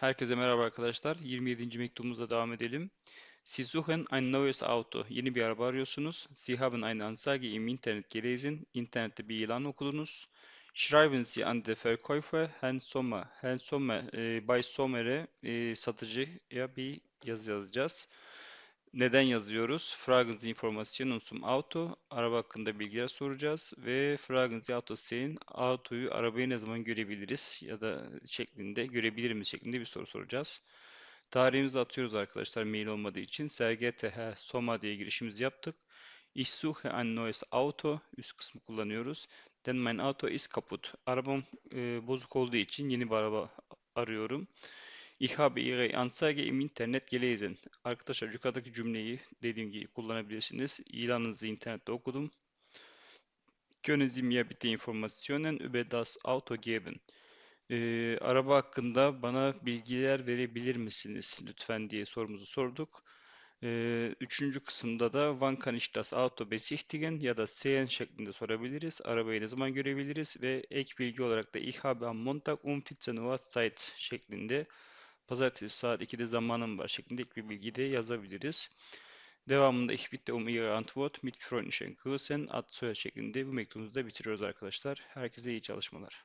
Herkese merhaba arkadaşlar. 27. mektubumuzla devam edelim. Sie suchen ein neues Auto. Yeni bir araba arıyorsunuz. Sie haben eine Anzeige im Internet gelesen. İnternette bir ilan okudunuz. Schreiben Sie an den Verkäufer Herrn Sommer. Herrn Sommer, e, Bay Sommer'e e, satıcıya bir yazı yazacağız. Neden yazıyoruz? Fragen Sie Informationen zum Auto. Araba hakkında bilgiler soracağız. Ve Fragen Sie Auto sehen. Autoyu, arabayı ne zaman görebiliriz? Ya da şeklinde, görebilir miyiz şeklinde bir soru soracağız. Tarihimizi atıyoruz arkadaşlar mail olmadığı için. SGTH Soma diye girişimizi yaptık. Ich suche ein neues Auto. Üst kısmı kullanıyoruz. Denn mein Auto ist kaputt. Arabam e, bozuk olduğu için yeni bir araba arıyorum. Ich habe Ihre Anzeige im Internet gelesen. Arkadaşlar yukarıdaki cümleyi dediğim gibi kullanabilirsiniz. İlanınızı internette okudum. Können Sie mir bitte Informationen über das Auto geben? Ee, araba hakkında bana bilgiler verebilir misiniz lütfen diye sorumuzu sorduk. Ee, üçüncü kısımda da Wann kann ich das Auto besichtigen ya da sehen şeklinde sorabiliriz. Arabayı ne zaman görebiliriz ve ek bilgi olarak da Ich habe am Montag um 14 Uhr Zeit şeklinde Pazartesi saat 2'de zamanım var şeklinde ek bir bilgi de yazabiliriz. Devamında ich bitte um Ihre Antwort mit freundlichen Grüßen ad şeklinde bu mektubumuzu da bitiriyoruz arkadaşlar. Herkese iyi çalışmalar.